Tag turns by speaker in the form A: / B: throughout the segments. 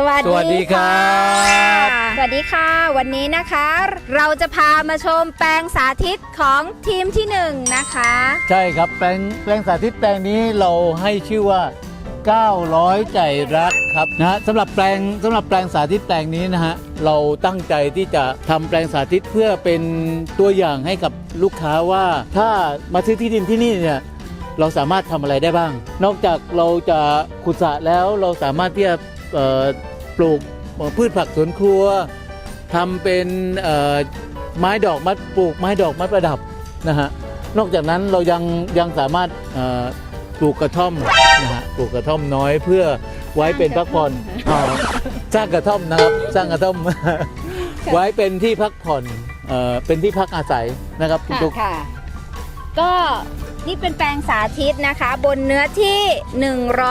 A: สวัส
B: สวัสดีครับ
A: สวัสดีค่ะ วันนี้นะคะ เราจะพามาชมแปลงสาธิตของทีมที่หนึ่งนะคะ
B: ใช่ครับแปลงแปลงสาธิตแปลงนี้เราให้ชื่อว่า 900 ใจรักครับนะฮะสำหรับแปลงสำหรับแปลงสาธิตแปลงนี้นะฮะเราตั้งใจที่จะทำแปลงสาธิตเพื่อเป็นตัวอย่างให้กับลูกค้าว่า ถ้ามาซื้อที่ดินที่นี่เนี่ยเราสามารถทำอะไรได้บ้าง นอกจากเราจะขุดสระแล้วเราสามารถที่จะเอ่อ ปลูกพืชผักสวนครัวทำเป็นเอ่อไม้ดอกมัดปลูกไม้ดอกไม้ประดับนะฮะนอกจากนั้นเรายังยังสามารถเอ่อปลูกกระท่อมนะฮะปลูกกระท่อมน้อยเพื่อไว้เป็นพักผ่อนอ่าสร้างกระท่อมนะครับสร้างกระท่อม ไว้เป็นที่พักผ่อนเอ่อเป็นที่พักอาศัยนะครับคุณ
A: ค่ะ
B: ตุ๊ก
A: ค่ะก็ นี่เป็นแปลงสาธิตนะคะ บนเนื้อที่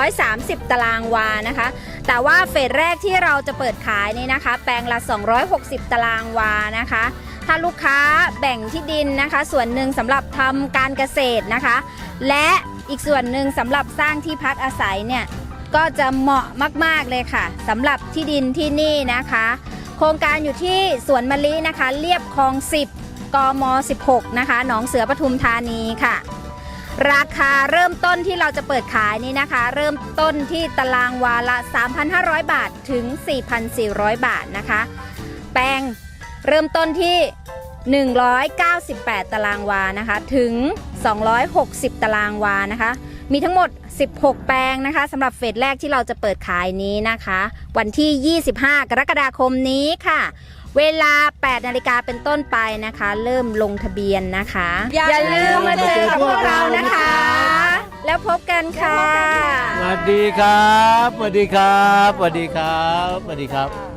A: 130 ตารางวานะคะ แต่ว่าเฟสแรกที่เราจะเปิดขายนี่นะคะ แปลงละ 260 ตารางวานะคะ ถ้าลูกค้าแบ่งที่ดินนะคะ ส่วนหนึ่งสำหรับทำการเกษตรนะคะ และอีกส่วนหนึ่งสำหรับสร้างที่พักอาศัยเนี่ยก็จะเหมาะมาก ๆ เลยค่ะสำหรับที่ดินที่นี่นะคะ โครงการอยู่ที่สวนมะลินะคะ เรียบคลอง 10 กม 16 นะคะ หนองเสือปทุมธานีค่ะ ราคาเริ่มต้นที่เราจะเปิดขายนี่นะคะ เริ่มต้นที่ตารางวาละ 3,500 บาทถึง 4,400 บาทนะคะ แปลงเริ่มต้นที่ 198 ตารางวานะคะถึง 260 ตารางวานะคะ มีทั้งหมด 16 แปลงนะคะสำหรับเฟสแรกที่เราจะเปิดขายนี้นะคะ วันที่ 25 กรกฎาคมนี้ค่ะ เวลา 8 นาฬิกาเป็นต้นไปนะคะ เริ่มลงทะเบียนนะคะ อย่าลืมมาเจอกับพวกเรานะคะ แล้วพบกันค่ะ
B: สวัสดีครับ สวัสดีครับ สวัสดีครับ สวัสดีครับ